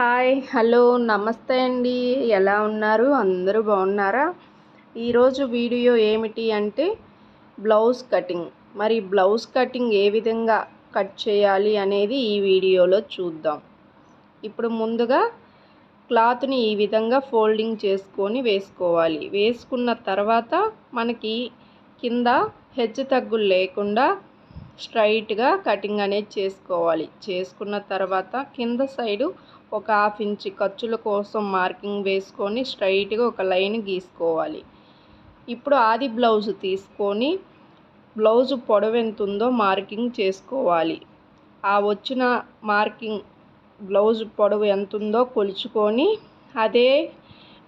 Hi hello నమస్తే అండి. ఎలా ఉన్నారు? అందరూ బాగున్నారా? ఈరోజు వీడియో ఏమిటి అంటే బ్లౌజ్ కటింగ్. మరి బ్లౌజ్ కటింగ్ ఏ విధంగా కట్ చేయాలి అనేది ఈ వీడియోలో చూద్దాం. ఇప్పుడు ముందుగా క్లాత్ని ఈ విధంగా ఫోల్డింగ్ చేసుకొని వేసుకోవాలి. వేసుకున్న తర్వాత మనకి కింద హెచ్చు తగ్గులు లేకుండా స్ట్రైట్గా కటింగ్ అనేది చేసుకోవాలి. చేసుకున్న తర్వాత కింద సైడు ఒక హాఫ్ ఇంచ్ ఖర్చుల కోసం మార్కింగ్ వేసుకొని స్ట్రైట్గా ఒక లైన్ గీసుకోవాలి. ఇప్పుడు ఆది బ్లౌజ్ తీసుకొని బ్లౌజ్ పొడవు ఎంత ఉందో మార్కింగ్ చేసుకోవాలి. ఆ వచ్చిన మార్కింగ్ బ్లౌజ్ పొడవు ఎంత ఉందో కొలుచుకొని అదే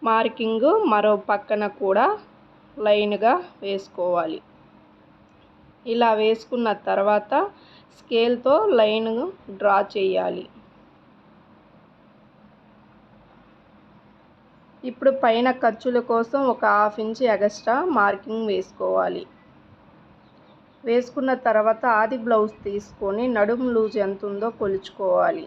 మార్కింగ్ మరో పక్కన కూడా లైన్గా వేసుకోవాలి. ఇలా వేసుకున్న తర్వాత స్కేల్తో లైన్ డ్రా చేయాలి. ఇప్పుడు పైన ఖర్చుల కోసం ఒక హాఫ్ ఇంచ్ ఎగస్ట్రా మార్కింగ్ వేసుకోవాలి. వేసుకున్న తర్వాత ఆది బ్లౌజ్ తీసుకొని నడుము లూజ్ ఎంత ఉందో కొలుచుకోవాలి.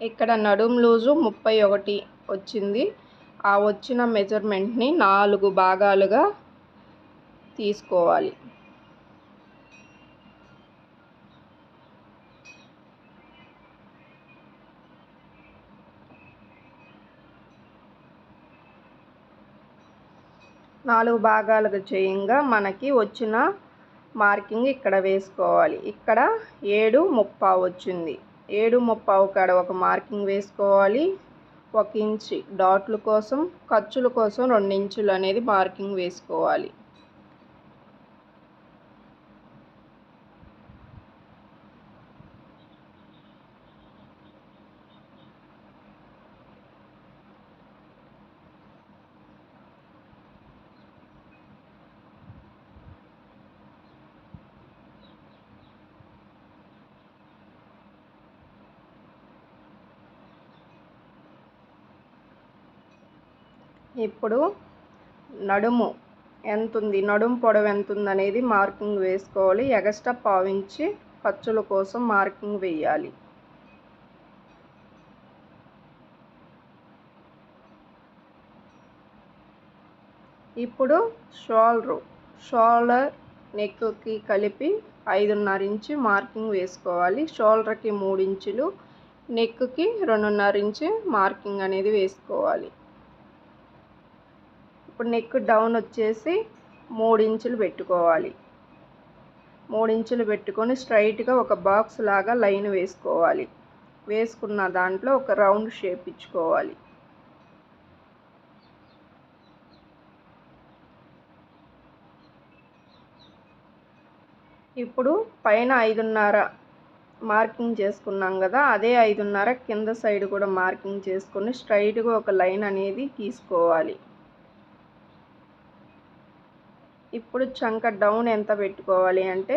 ఇక్కడ నడుము లూజు ముప్పై ఒకటి వచ్చింది. ఆ వచ్చిన మెజర్మెంట్ని నాలుగు భాగాలుగా తీసుకోవాలి. నాలుగు భాగాలుగా చేయంగా మనకి వచ్చిన మార్కింగ్ ఇక్కడ వేసుకోవాలి. ఇక్కడ ఏడు ముప్పావు వచ్చింది. ఏడు ముప్పావు కాడ ఒక మార్కింగ్ వేసుకోవాలి. ఒక ఇంచు డాట్ల కోసం ఖర్చుల కోసం రెండు ఇంచులు అనేది మార్కింగ్ వేసుకోవాలి. ఇప్పుడు నడుము ఎంత ఉంది నడుము పొడవు ఎంతుంది అనేది మార్కింగ్ వేసుకోవాలి. ఎగస్ట్రా పావించి ఖర్చుల కోసం మార్కింగ్ వేయాలి. ఇప్పుడు షోల్డరు షోల్డర్ నెక్కి కలిపి ఐదున్నర ఇంచు మార్కింగ్ వేసుకోవాలి. షోల్డర్కి మూడు ఇంచులు నెక్కి రెండున్నర ఇంచు మార్కింగ్ అనేది వేసుకోవాలి. ఇప్పుడు నెక్ డౌన్ వచ్చేసి మూడు ఇంచులు పెట్టుకోవాలి. మూడు ఇంచులు పెట్టుకొని స్ట్రైట్గా ఒక బాక్స్ లాగా లైన్ వేసుకోవాలి. వేసుకున్న దాంట్లో ఒక రౌండ్ షేప్ ఇచ్చుకోవాలి. ఇప్పుడు పైన ఐదున్నర మార్కింగ్ చేసుకున్నాం కదా అదే ఐదున్నర కింద సైడ్ కూడా మార్కింగ్ చేసుకొని స్ట్రైట్గా ఒక లైన్ అనేది గీసుకోవాలి ఇప్పుడు చంక డౌన్ ఎంత పెట్టుకోవాలి అంటే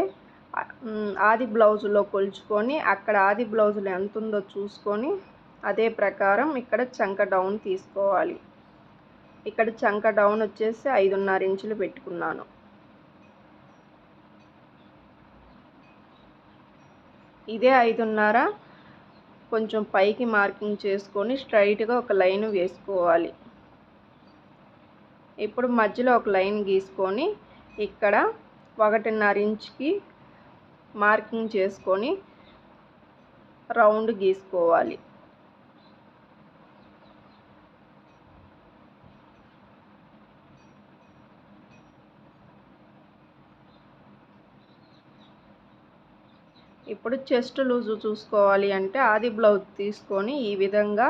ఆది బ్లౌజులో కొలుచుకొని అక్కడ ఆది బ్లౌజులో ఎంత ఉందో చూసుకొని అదే ప్రకారం ఇక్కడ చంక డౌన్ తీసుకోవాలి. ఇక్కడ చంక డౌన్ వచ్చేసి ఐదున్నర ఇంచులు పెట్టుకున్నాను. ఇదే ఐదున్నర కొంచెం పైకి మార్కింగ్ చేసుకొని స్ట్రైట్గా ఒక లైన్ వేసుకోవాలి. ఇప్పుడు మధ్యలో ఒక లైన్ గీసుకొని ఇక్కడ ఒకటిన్నర ఇంచ్కి మార్కింగ్ చేసుకొని రౌండ్ గీసుకోవాలి. ఇప్పుడు చెస్ట్ లూజు చూసుకోవాలి అంటే ఆది బ్లౌజ్ తీసుకొని ఈ విధంగా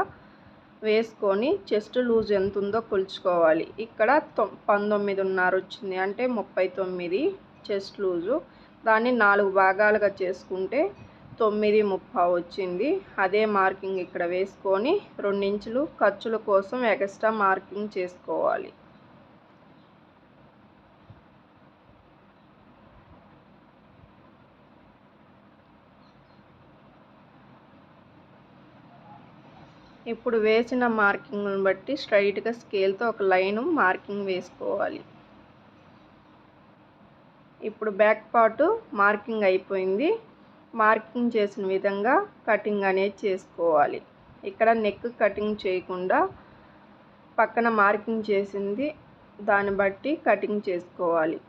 వేసుకొని చెస్ట్ లూజ్ ఎంత ఉందో కొలుచుకోవాలి. ఇక్కడ పంతొమ్మిది పంతొమ్మిదిన్నర వచ్చింది. అంటే ముప్పై తొమ్మిది చెస్ట్ లూజు. దాన్ని నాలుగు భాగాలుగా చేసుకుంటే తొమ్మిది ముప్పై వచ్చింది. అదే మార్కింగ్ ఇక్కడ వేసుకొని రెండించులు ఖర్చుల కోసం ఎక్స్ట్రా మార్కింగ్ చేసుకోవాలి. ఇప్పుడు వేసిన మార్కింగ్ను బట్టి స్ట్రైట్గా స్కేల్తో ఒక లైను మార్కింగ్ వేసుకోవాలి. ఇప్పుడు బ్యాక్ పార్టు మార్కింగ్ అయిపోయింది. మార్కింగ్ చేసిన విధంగా కటింగ్ అనేది చేసుకోవాలి. ఇక్కడ నెక్ కటింగ్ చేయకుండా పక్కన మార్కింగ్ చేసింది దాన్ని బట్టి కటింగ్ చేసుకోవాలి.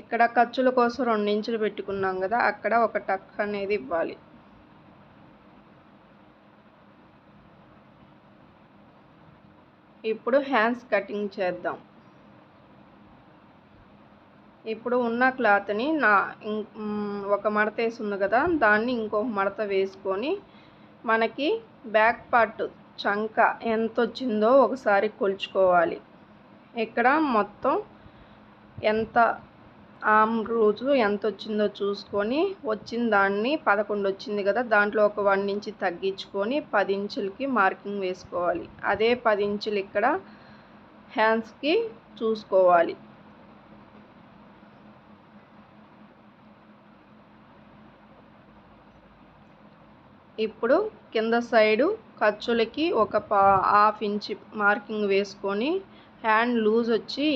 ఇక్కడ ఖర్చుల కోసం రెండు ఇంచులు పెట్టుకున్నాం కదా అక్కడ ఒక టక్ అనేది ఇవ్వాలి. ఇప్పుడు హ్యాండ్స్ కటింగ్ చేద్దాం. ఇప్పుడు ఉన్న క్లాత్ని నా ఒక మడత వేసి ఉంది కదా దాన్ని ఇంకొక మడత వేసుకొని మనకి బ్యాక్ పార్ట్ చంక ఎంత వచ్చిందో ఒకసారి కొలుచుకోవాలి. ఇక్కడ మొత్తం ఎంత ఆమ్ రోజు ఎంత వచ్చిందో చూసుకొని వచ్చిన దాన్ని పదకొండు వచ్చింది కదా దాంట్లో ఒక వన్ ఇంచ్ తగ్గించుకొని పది ఇంచులకి మార్కింగ్ వేసుకోవాలి. అదే పది ఇంచులు ఇక్కడ హ్యాండ్స్కి చూసుకోవాలి. ఇప్పుడు కింద సైడు ఖర్చులకి ఒక పా హాఫ్ ఇంచ్ మార్కింగ్ వేసుకొని హ్యాండ్ లూజ్ వచ్చి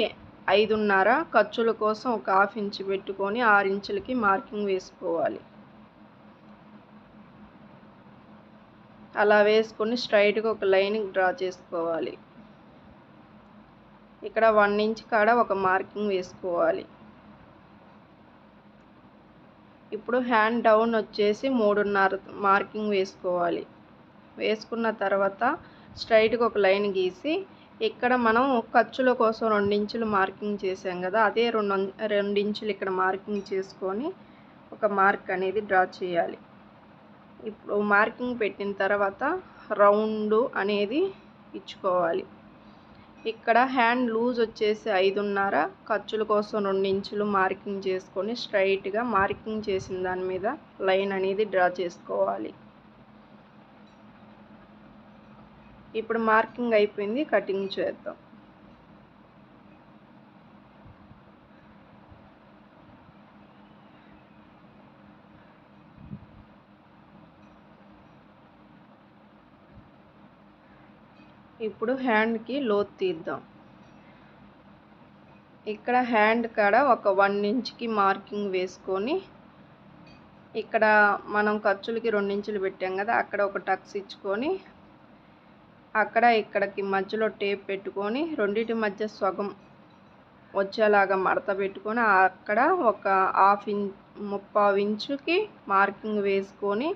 ఐదున్నర ఖర్చుల కోసం ఒక హాఫ్ ఇంచ్ పెట్టుకొని ఆరు ఇంచులకి మార్కింగ్ వేసుకోవాలి. అలా వేసుకొని స్ట్రైట్గా ఒక లైన్ డ్రా చేసుకోవాలి. ఇక్కడ వన్ ఇంచ్ కాడ ఒక మార్కింగ్ వేసుకోవాలి. ఇప్పుడు హ్యాండ్ డౌన్ వచ్చేసి మూడున్నర మార్కింగ్ వేసుకోవాలి. వేసుకున్న తర్వాత స్ట్రైట్గా ఒక లైన్ గీసి ఇక్కడ మనం ఖర్చుల కోసం రెండించులు మార్కింగ్ చేసాం కదా అదే రెండు రెండించులు ఇక్కడ మార్కింగ్ చేసుకొని ఒక మార్క్ అనేది డ్రా చేయాలి. ఇప్పుడు మార్కింగ్ పెట్టిన తర్వాత రౌండ్ అనేది ఇచ్చుకోవాలి. ఇక్కడ హ్యాండ్ లూజ్ వచ్చేసి ఐదున్నర ఖర్చుల కోసం రెండు ఇంచులు మార్కింగ్ చేసుకొని స్ట్రైట్గా మార్కింగ్ చేసిన దాని మీద లైన్ అనేది డ్రా చేసుకోవాలి. ఇప్పుడు మార్కింగ్ అయిపోయింది కటింగ్ చేద్దాం. ఇప్పుడు హ్యాండ్కి లోతు తీద్దాం. ఇక్కడ హ్యాండ్ కాడ ఒక వన్ ఇంచ్కి మార్కింగ్ వేసుకొని ఇక్కడ మనం ఖర్చులకి రెండించులు పెట్టాం కదా అక్కడ ఒక టక్స్ ఇచ్చుకొని అక్కడ ఇక్కడికి మధ్యలో టేప్ పెట్టుకొని రెండింటి మధ్య సగం వచ్చేలాగా మడత పెట్టుకొని అక్కడ ఒక హాఫ్ ఇంచ్ ముప్పావు ఇంచుకి మార్కింగ్ వేసుకొని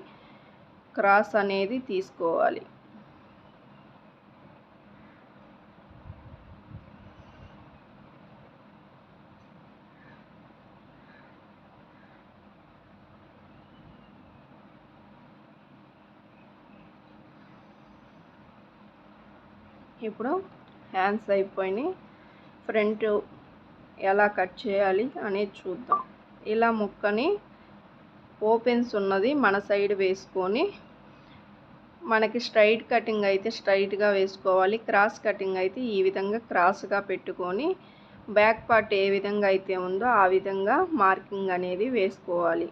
క్రాస్ అనేది తీసుకోవాలి. ఇప్పుడు హ్యాండ్స్ అయిపోయినాయి. ఫ్రంట్ ఎలా కట్ చేయాలి అనేది చూద్దాం. ఇలా ముక్కని ఓపెన్స్ ఉన్నది మన సైడ్ వేసుకొని మనకి స్ట్రైట్ కటింగ్ అయితే స్ట్రైట్గా వేసుకోవాలి. క్రాస్ కటింగ్ అయితే ఈ విధంగా క్రాస్గా పెట్టుకొని బ్యాక్ పార్ట్ ఏ విధంగా అయితే ఉందో ఆ విధంగా మార్కింగ్ అనేది వేసుకోవాలి.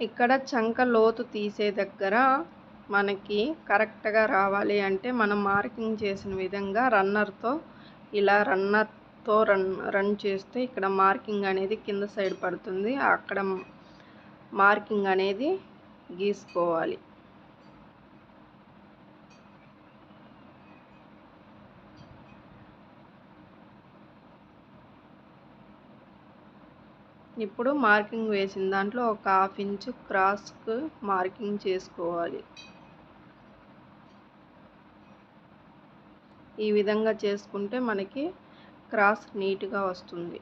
ఇక్కడ చంక లోతు తీసే దగ్గర మనకి కరెక్ట్గా రావాలి అంటే మనం మార్కింగ్ చేసిన విధంగా రన్నర్తో ఇలా రన్నర్తో రన్ రన్ చేస్తే ఇక్కడ మార్కింగ్ అనేది కింద సైడ్ పడుతుంది. అక్కడ మార్కింగ్ అనేది గీసుకోవాలి. ఇప్పుడు మార్కింగ్ వేసిన దాంట్లో ఒక హాఫ్ ఇంచు క్రాస్కు మార్కింగ్ చేసుకోవాలి. ఈ విధంగా చేసుకుంటే మనకి క్రాస్ నీట్గా వస్తుంది.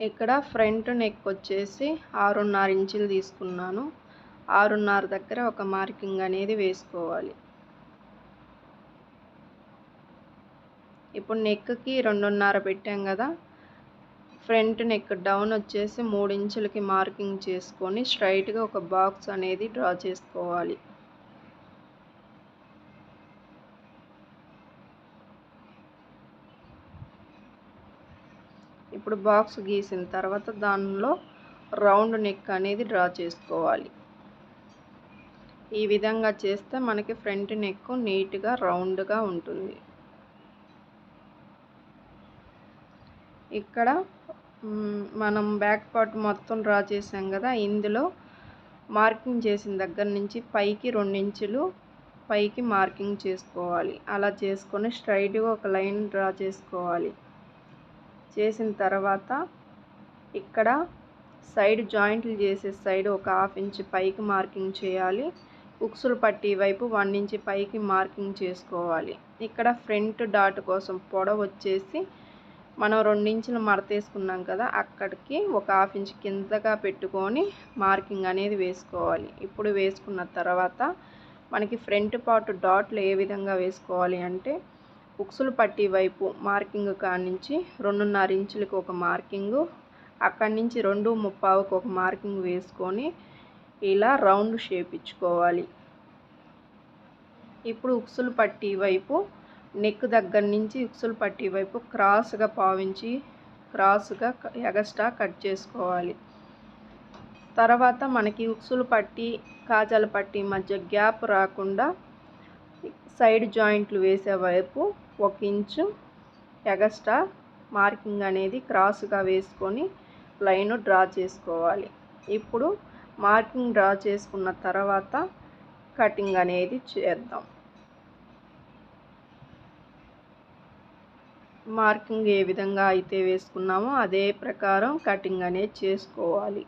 ఇక్కడ ఫ్రంట్ నెక్ వచ్చేసి ఆరున్నర ఇంచులు తీసుకున్నాను. ఆరున్నర దగ్గర ఒక మార్కింగ్ అనేది వేసుకోవాలి. ఇప్పుడు నెక్కి రెండున్నర పెట్టాం కదా. ఫ్రంట్ నెక్ డౌన్ వచ్చేసి మూడు ఇంచులకి మార్కింగ్ చేసుకొని స్ట్రైట్గా ఒక బాక్స్ అనేది డ్రా చేసుకోవాలి. ఇప్పుడు బాక్స్ గీసిన తర్వాత దానిలో రౌండ్ నెక్ అనేది డ్రా చేసుకోవాలి. ఈ విధంగా చేస్తే మనకి ఫ్రంట్ నెక్ నీట్గా రౌండ్గా ఉంటుంది. ఇక్కడ మనం బ్యాక్ పార్ట్ మొత్తం డ్రా చేసాం కదా ఇందులో మార్కింగ్ చేసిన దగ్గర నుంచి పైకి రెండించులు పైకి మార్కింగ్ చేసుకోవాలి. అలా చేసుకొని స్ట్రైట్గా ఒక లైన్ డ్రా చేసుకోవాలి. చేసిన తర్వాత ఇక్కడ సైడ్ జాయింట్లు చేసే సైడ్ ఒక హాఫ్ ఇంచ్ పైకి మార్కింగ్ చేయాలి. ఉక్సులు పట్టి వైపు వన్ ఇంచ్ పైకి మార్కింగ్ చేసుకోవాలి. ఇక్కడ ఫ్రంట్ డాట్ కోసం పొడవు వచ్చేసి మనం రెండించులు మడతేసుకున్నాం కదా అక్కడికి ఒక హాఫ్ ఇంచ్ కిందగా పెట్టుకొని మార్కింగ్ అనేది వేసుకోవాలి. ఇప్పుడు వేసుకున్న తర్వాత మనకి ఫ్రంట్ పార్ట్ డాట్లు ఏ విధంగా వేసుకోవాలి అంటే ఉక్సులు పట్టి వైపు మార్కింగ్ కానించి నుంచి రెండున్నర ఇంచులకు ఒక మార్కింగు అక్కడి నుంచి రెండు ముప్పావుకు ఒక మార్కింగ్ వేసుకొని ఇలా రౌండ్ షేప్ ఇచ్చుకోవాలి. ఇప్పుడు ఉక్సులు పట్టి వైపు నెక్ దగ్గర నుంచి ఉక్సులు పట్టి వైపు క్రాస్గా పావించి క్రాస్గా ఎగస్ట్రా కట్ చేసుకోవాలి. తర్వాత మనకి ఉక్సులు పట్టి కాజాల పట్టి మధ్య గ్యాప్ రాకుండా సైడ్ జాయింట్లు వేసే వైపు ఒక ఇంచు ఎగస్ట్రా మార్కింగ్ అనేది క్రాస్గా వేసుకొని లైన్ డ్రా చేసుకోవాలి. ఇప్పుడు మార్కింగ్ డ్రా చేసుకున్న తర్వాత కటింగ్ అనేది చేద్దాం. మార్కింగ్ ఏ విధంగా అయితే వేసుకున్నామో అదే ప్రకారం కటింగ్ అనేది చేసుకోవాలి.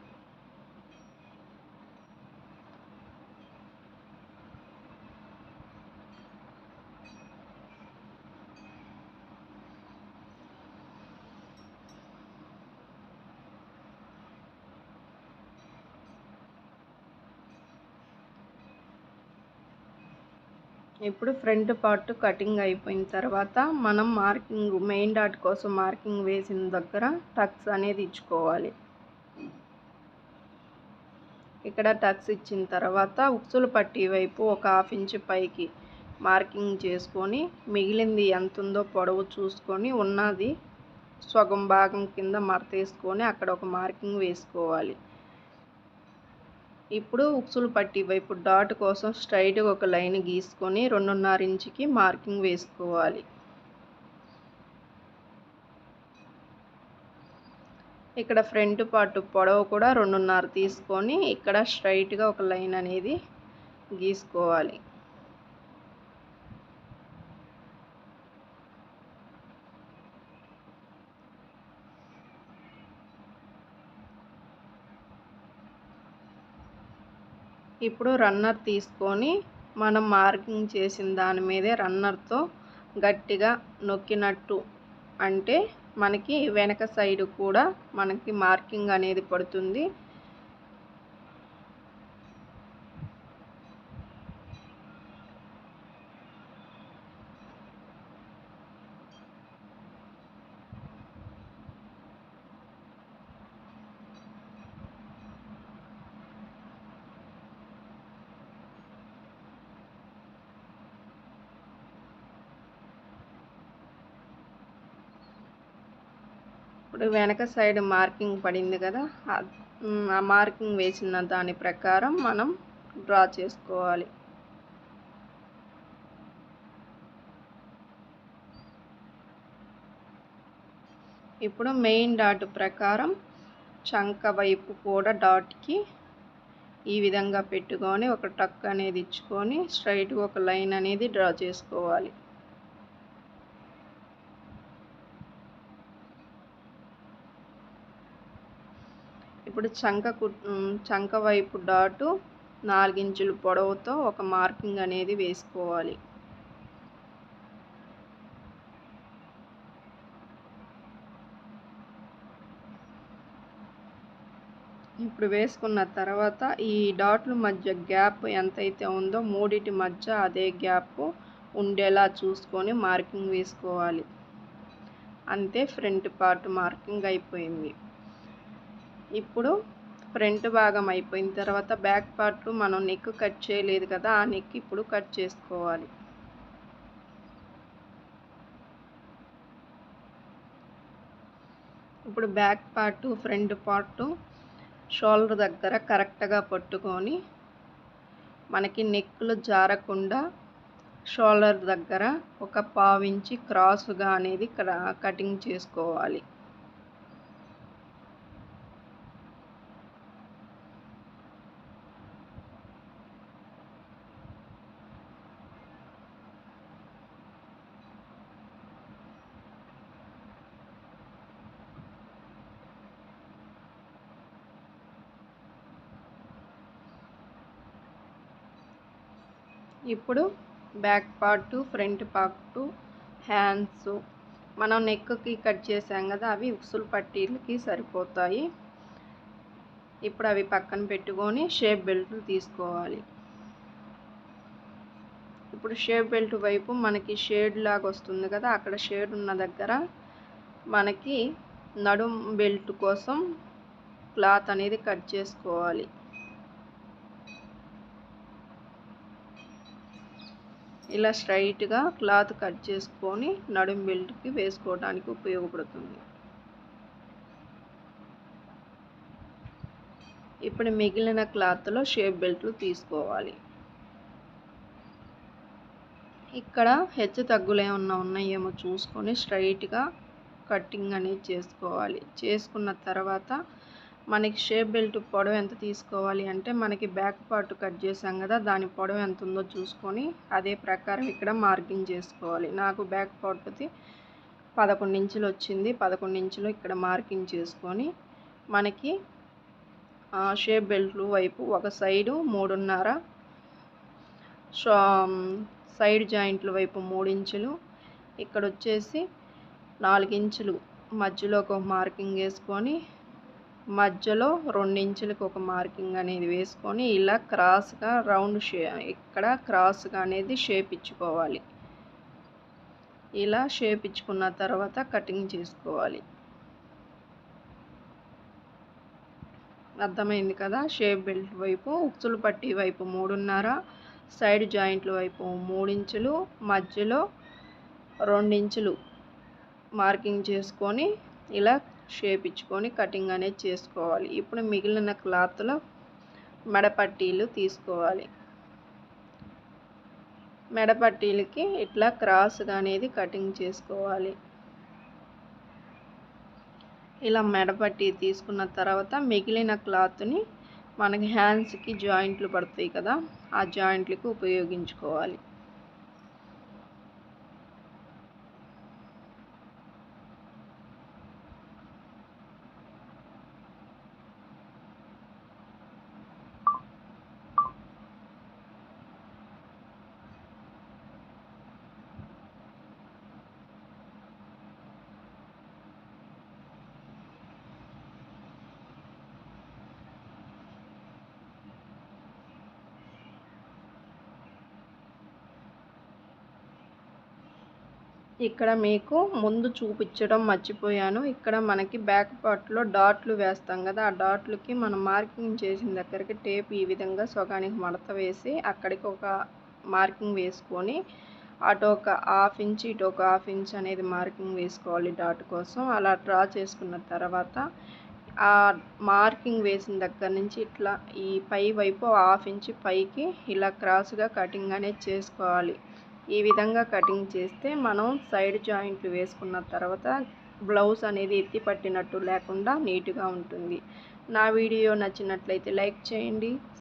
ఇప్పుడు ఫ్రంట్ పార్ట్ కటింగ్ అయిపోయిన తర్వాత మనం మార్కింగ్ మెయిన్ డాట్ కోసం మార్కింగ్ వేసిన దగ్గర టక్స్ అనేది ఇచ్చుకోవాలి. ఇక్కడ టక్స్ ఇచ్చిన తర్వాత ఉక్సులు పట్టి వైపు ఒక హాఫ్ ఇంచ్ పైకి మార్కింగ్ చేసుకొని మిగిలింది ఎంత ఉందో పొడవు చూసుకొని ఉన్నది సగం భాగం కింద మడతేసుకొని అక్కడ ఒక మార్కింగ్ వేసుకోవాలి. ఇప్పుడు ఉక్సులు పట్టి వైపు డాట్ కోసం స్ట్రైట్గా ఒక లైన్ గీసుకొని రెండున్నర ఇంచుకి మార్కింగ్ వేసుకోవాలి. ఇక్కడ ఫ్రంట్ పార్ట్ పొడవు కూడా రెండున్నర తీసుకొని ఇక్కడ స్ట్రైట్గా ఒక లైన్ అనేది గీసుకోవాలి. ఇప్పుడు రన్నర్ తీసుకొని మనం మార్కింగ్ చేసిన దాని మీదే రన్నర్తో గట్టిగా నొక్కినట్టు అంటే మనకి వెనక సైడ్ కూడా మనకి మార్కింగ్ అనేది పడుతుంది. ఇప్పుడు వెనక సైడ్ మార్కింగ్ పడింది కదా ఆ మార్కింగ్ వేసిన దాని ప్రకారం మనం డ్రా చేసుకోవాలి. ఇప్పుడు మెయిన్ డాట్ ప్రకారం చంక వైపు కూడా డాట్కి ఈ విధంగా పెట్టుకొని ఒక టక్ అనేది ఇచ్చుకొని స్ట్రైట్గా ఒక లైన్ అనేది డ్రా చేసుకోవాలి. ఇప్పుడు చంక చంక వైపు డాటు నాలుగించులు పొడవుతో ఒక మార్కింగ్ అనేది వేసుకోవాలి. ఇప్పుడు వేసుకున్న తర్వాత ఈ డాట్ల మధ్య గ్యాప్ ఎంతైతే ఉందో మూడిటి మధ్య అదే గ్యాప్ ఉండేలా చూసుకొని మార్కింగ్ వేసుకోవాలి. అంతే ఫ్రంట్ పార్ట్ మార్కింగ్ అయిపోయింది. ఇప్పుడు ఫ్రంట్ భాగం అయిపోయిన తర్వాత బ్యాక్ పార్ట్ మనం నెక్ కట్ చేయలేదు కదా ఆ నెక్ ఇప్పుడు కట్ చేసుకోవాలి. ఇప్పుడు back part front part shoulder దగ్గర కరెక్ట్గా పట్టుకొని మనకి నెక్లు జారకుండా షోల్డర్ దగ్గర ఒక పావించి క్రాస్గా అనేది కటింగ్ చేసుకోవాలి. ఇప్పుడు back part front part hands. మనం నెక్కి కట్ చేసాం కదా అవి ఉక్సులు పట్టీలకి సరిపోతాయి. ఇప్పుడు అవి పక్కన పెట్టుకొని షేప్ బెల్ట్లు తీసుకోవాలి. ఇప్పుడు షేప్ బెల్ట్ వైపు మనకి షేడ్ లాగా వస్తుంది కదా అక్కడ షేడ్ ఉన్న దగ్గర మనకి నడుం బెల్ట్ కోసం క్లాత్ అనేది కట్ చేసుకోవాలి. ఇలా స్ట్రైట్గా క్లాత్ కట్ చేసుకొని నడుం బెల్ట్కి వేసుకోవడానికి ఉపయోగపడుతుంది. ఇప్పుడు మిగిలిన క్లాత్లో షేప్ బెల్ట్లు తీసుకోవాలి. ఇక్కడ హెచ్చు తగ్గులు ఏమన్నా ఉన్నాయేమో చూసుకొని స్ట్రైట్గా కటింగ్ అనేది చేసుకోవాలి. చేసుకున్న తర్వాత మనకి షేప్ బెల్ట్ పొడవు ఎంత తీసుకోవాలి అంటే మనకి బ్యాక్ పార్ట్ కట్ చేసాం కదా దాని పొడవు ఎంత ఉందో చూసుకొని అదే ప్రకారం ఇక్కడ మార్కింగ్ చేసుకోవాలి. నాకు బ్యాక్ పార్ట్ది పదకొండు ఇంచులు వచ్చింది పదకొండు ఇంచులు ఇక్కడ మార్కింగ్ చేసుకొని మనకి షేప్ బెల్ట్లు వైపు ఒక సైడు మూడున్నర సైడ్ జాయింట్ల వైపు మూడు ఇంచులు ఇక్కడ వచ్చేసి నాలుగు ఇంచులు మధ్యలో ఒక మార్కింగ్ వేసుకొని మధ్యలో రెండించులకు ఒక మార్కింగ్ అనేది వేసుకొని ఇలా క్రాస్గా రౌండ్ షే ఇక్కడ క్రాస్గా అనేది షేప్ ఇచ్చుకోవాలి ఇలా షేప్ ఇచ్చుకున్న తర్వాత కటింగ్ చేసుకోవాలి. అర్థమైంది కదా? షేప్ బెల్ట్ వైపు ఉక్సులు పట్టి వైపు మూడున్నర సైడ్ జాయింట్ల వైపు మూడించులు మధ్యలో రెండించులు మార్కింగ్ చేసుకొని ఇలా షేప్ ఇచ్చుకొని కటింగ్ అనేది చేసుకోవాలి. ఇప్పుడు మిగిలిన క్లాత్లో మెడపట్టీలు తీసుకోవాలి. మెడపట్టీలకి ఇట్లా క్రాస్గా అనేది కటింగ్ చేసుకోవాలి. ఇలా మెడపట్టి తీసుకున్న తర్వాత మిగిలిన క్లాత్ని మనకి హ్యాండ్స్కి జాయింట్లు పడతాయి కదా ఆ జాయింట్లకి ఉపయోగించుకోవాలి. ఇక్కడ మీకు ముందు చూపించడం మర్చిపోయాను. ఇక్కడ మనకి బ్యాక్ పార్ట్లో డాట్లు వేస్తాం కదా ఆ డాట్లకి మనం మార్కింగ్ చేసిన దగ్గరికి టేప్ ఈ విధంగా సగానికి మడత వేసి అక్కడికి ఒక మార్కింగ్ వేసుకొని అటు ఒక హాఫ్ ఇంచ్ ఇటు ఒక హాఫ్ ఇంచ్ అనేది మార్కింగ్ వేసుకోవాలి డాట్ కోసం. అలా డ్రా చేసుకున్న తర్వాత ఆ మార్కింగ్ వేసిన దగ్గర నుంచి ఇట్లా ఈ పై వైపు హాఫ్ ఇంచ్ పైకి ఇలా క్రాస్గా కటింగ్ అనేది చేసుకోవాలి. ఈ విధంగా కటింగ్ చేస్తే మనం సైడ్ జాయింట్లు వేసుకున్న తర్వాత బ్లౌజ్ అనేది ఎత్తి పట్టినట్టు లేకుండా నీట్గా ఉంటుంది. నా వీడియో నచ్చినట్లయితే లైక్ చేయండి.